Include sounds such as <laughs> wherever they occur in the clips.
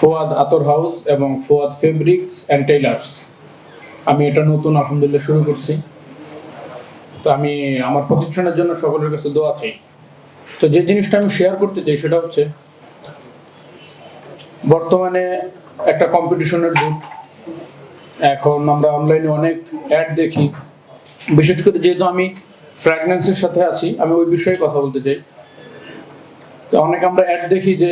ফোয়াদ আতর হাউস এবং Fuad fabrics and tailors. আমি এটা নতুন, আলহামদুলিল্লাহ, শুরু করছি। তো আমি আমার প্রতিষ্ঠানের জন্য সকলের কাছে দোয়া চাই। তো যে জিনিসটা আমি শেয়ার করতে চাই সেটা হচ্ছে, বর্তমানে একটা কম্পিটিশনের যুগ। এখন আমরা অনলাইনে অনেক অ্যাড দেখি। বিশেষ করে যেহেতু আমি ফ্র্যাগনেন্সের সাথে আছি, আমি ওই বিষয়ে কথা বলতে চাই। অনেক আমরা অ্যাড দেখি যে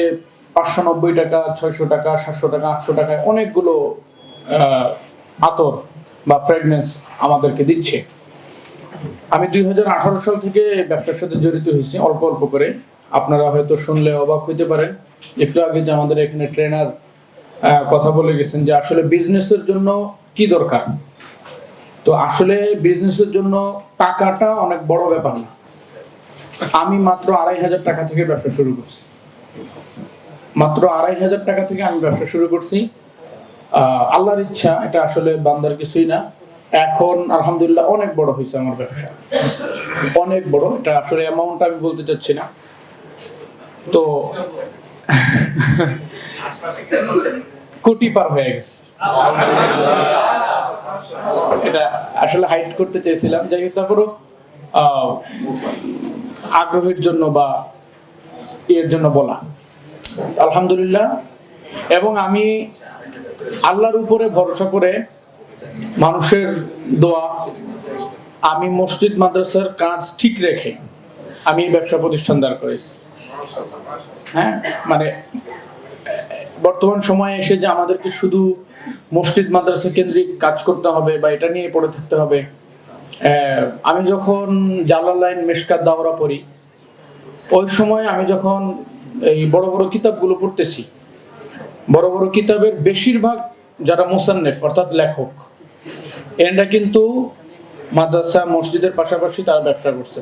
পাঁচশো নব্বই টাকা, ছয়শো টাকা, সাতশো টাকা, আটশো টাকায় অনেকগুলো আতর বা ফ্র্যাগনেন্স আমাদেরকে দিচ্ছে। আমি দুই হাজার আঠারো সাল থেকে ব্যবসার সাথে জড়িত হয়েছি, অল্প অল্প করে। আপনারা হয়তো শুনলে অবাক হইতে পারেন। একটু আগে যে আমাদের এখানে ট্রেনার কথা বলে গেছেন যে আসলে বিজনেসের জন্য কি দরকার? তো আসলে বিজনেসের জন্য টাকাটা অনেক বড় ব্যাপার না। আমি মাত্র আড়াই হাজার টাকা থেকে ব্যবসা শুরু করছি। মাত্র আড়াই হাজার টাকা থেকে আমি ব্যবসা শুরু করছি। আল্লাহর ইচ্ছা, এটা আসলে বান্দার কিছুই না। এখন, আলহামদুলিল্লাহ, অনেক বড় হয়েছে আমার ব্যবসা। অনেক বড়, এটা আসলে অ্যামাউন্ট আমি বলতে চাচ্ছি না। তো <laughs> কোটি পার হয়ে গেছে। এটা আসলে হাইট করতে চেয়েছিলাম। যাই হোক, তারপরও আগ্রহের জন্য বা এর জন্য বলা। আলহামদুলিল্লাহ। এবং আমি আল্লাহর উপরে ভরসা করে মানুষের দোয়া, আমি মসজিদ, মাদ্রাসার কাজ ঠিক রেখে আমি এই ব্যবসা প্রতিষ্ঠান দাঁড় করেছি। হ্যাঁ মানে বর্তমান সময়ে এসে যে আমাদেরকে শুধু মসজিদ, মাদ্রাসা কেন্দ্রিক কাজ করতে হবে বা এটা নিয়ে পড়ে থাকতে হবে আমি যখন জালালাইন মেশকাত দাওরা পড়ি, ওই সময় আমি যখন এই বড় বড় কিতাবগুলো পড়তেছি। বড় বড় কিতাবের বেশিরভাগ যারা মুসান্নেফ, অর্থাৎ লেখক এরা কিন্তু মাদ্রাসা, মসজিদের পাশাপাশি তারা ব্যবসা করছে।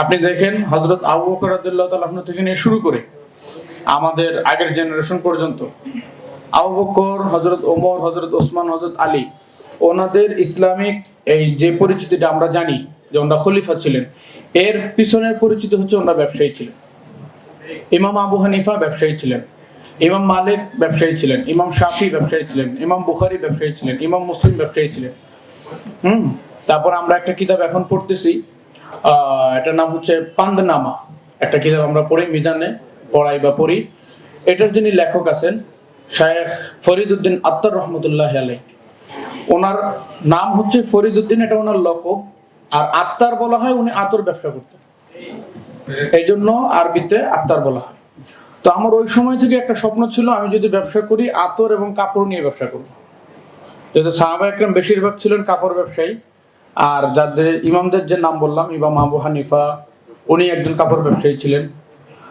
আপনি দেখেন হজরত আবু বকর থেকে নিয়ে শুরু করে আমাদের আগের জেনারেশন পর্যন্ত আবু বকর হজরত ওমর হজরত ওসমান হজরত আলী, ওনাদের ইসলামিক এই যে পরিচিতিটা আমরা জানি যে ওনারা খলিফা ছিলেন, এর পিছনের পরিচিতি হচ্ছে ওনারা ব্যবসায়ী ছিলেন। ইমাম আবু হানিফা ব্যবসায়ী ছিলেন, ইমাম মালিক ব্যবসায়ী ছিলেন, ইমাম শাফি ব্যবসায়ী ছিলেন, ইমাম বুখারি ব্যবসায়ী ছিলেন, ইমাম মুসলিম ব্যবসায়ী ছিলেন। হুম? তারপর আমরা একটা কিতাব এখন পড়তেছি এটার নাম হচ্ছে পান্দনামা একটা কিতাব আমরা পড়ি, মিজানে পড়াই বা পড়ি। এটার যিনি লেখক আছেন, শায়েখ ফরিদুদ্দিন আত্মার রহমতুল্লাহ আলাই ওনার নাম হচ্ছে ফরিদুদ্দিন, এটা ওনার লকব আর আত্মার বলা হয় উনি আতর ব্যবসা করতেন। এই জন্য আরবিতে আত্মার বলা হয়। তো আমার ওই সময় থেকে একটা স্বপ্ন ছিল, আমি যদি ব্যবসা করি, আতর এবং কাপড় নিয়ে ব্যবসা করব। যেহেতু সাহাবা একরাম বেশিরভাগ ছিলেন কাপড় ব্যবসায়ী, আর যাদের ইমামদের যে নাম বললাম, ইমাম আবু হানিফা, উনি একজন কাপড় ব্যবসায়ী ছিলেন।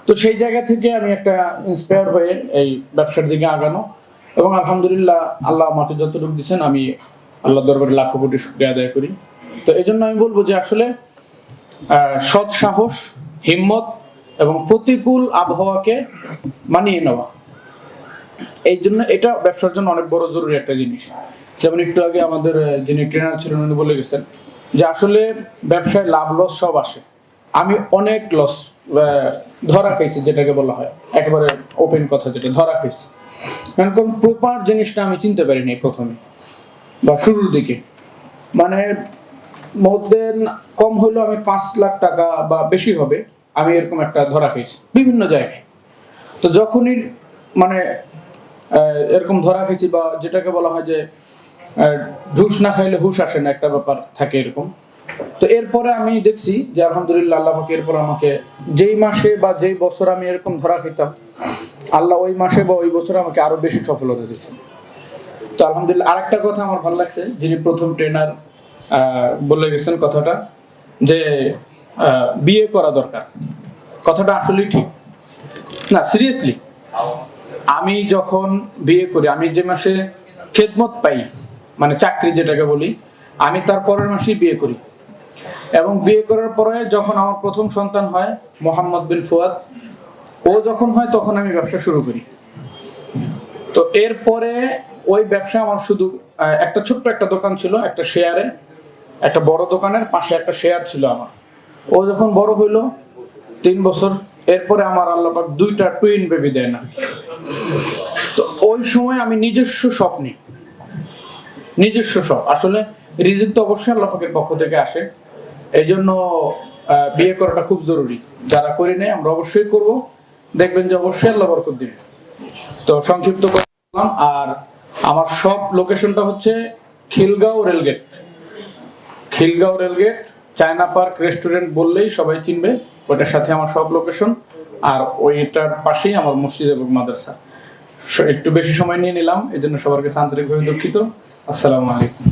তো সেই জায়গা থেকে আমি একটা ইন্সপায়ার হয়ে এই ব্যবসার দিকে আগানো এবং আলহামদুলিল্লাহ আল্লাহ আমাকে যতটুকু দিচ্ছেন আমি আল্লাহ দরবারে লাখো কোটি শুক্রিয়া আদায় করি। তো এই জন্য আমি বলব যে আসলে সৎ সাহস হিম্মত এবং প্রতিকূল আবহাওয়াকে মানিয়ে নেওয়া। এই জন্য এটা ব্যবসার জন্য অনেক বড় জরুরি একটা জিনিস। যেমন একটু আগে আমাদের যিনি ট্রেনার ছিলেন, উনি বলে গেছেন যে, আসলে ব্যবসায় লাভ লস সব আসে। আমি অনেক লস ধরা খাইছি, যেটাকে বলা হয়। একেবারে ওপেন কথা যেটা, ধরা খাইছি। কারণ কোন প্রপার জিনিসটা আমি চিনতে পারিনি প্রথমে বা শুরুর দিকে। মানে মধ্যে কম হলেও আমি পাঁচ লাখ টাকা বা বেশি হবে। আমি এরকম একটা ধরা খেয়েছি বিভিন্ন জায়গায়। তো যখনই মানে এরকম ধরা খেয়েছি বা যেটাকে বলা হয় যে ঢুস না খাইলে হুশ আসে না, একটা ব্যাপার থাকে এরকম। তো এরপরে আমি দেখছি যে আলহামদুলিল্লাহ আল্লাহ পাক এরপর আমাকে যেই মাসে বা যেই বছর আমি এরকম ধরা খেতাম আল্লাহ ওই মাসে বা ওই বছর আমাকে আরও বেশি সফলতা দিয়েছেন। তো আলহামদুলিল্লাহ আরেকটা কথা আমার ভালো লাগছে, যিনি প্রথম ট্রেনার বলে গেছেন কথাটা যে বিয়ে করা দরকার। কথাটা আসলেই ঠিক। না সিরিয়াসলি আমি যখন বিয়ে করি, আমি যে মাসে খেদমত পাই মানে চাকরি যেটাকে বলি, আমি তার পরের মাসেই বিয়ে করি। এবং বিয়ে করার পরে যখন আমার প্রথম সন্তান হয়, মোহাম্মদ বিন ফুয়াদ, ও যখন হয়, তখন আমি ব্যবসা শুরু করি। তো এরপরে ওই ব্যবসা আমার শুধু একটা ছোট্ট একটা দোকান ছিল, একটা শেয়ারে একটা বড় দোকানের পাশে একটা শেয়ার ছিল আমার। ও যখন বড় হইল, তিন বছর, এরপরে আমার আল্লাপাক দুইটা টুইন বেবি দেয় না। তো ওই সময় আমি নিজস্ব স্বপ্নে নিজস্ব সব আসলে রিজিক তো অবশ্যই আল্লাহ পাকের পক্ষ থেকে আসে। এই জন্য বিয়ে করাটা খুব জরুরি। যারা করি নাই আমরা অবশ্যই করব। দেখবেন যে অবশ্যই আল্লাহ বরকত দিবে। তো সংক্ষিপ্ত করে বললাম, আর আমার সব লোকেশনটা হচ্ছে Khilgaon rail gate Khilgaon rail gate, China park restaurant বললেই সবাই চিনবে, ওটার সাথে আমার সব লোকেশন, আর ওইটার পাশেই আমার মসজিদ এবং মাদ্রাসা। একটু বেশি সময় নিয়ে নিলাম এই জন্য সবার কাছে আন্তরিকভাবে দুঃখিত। আসসালামু আলাইকুম।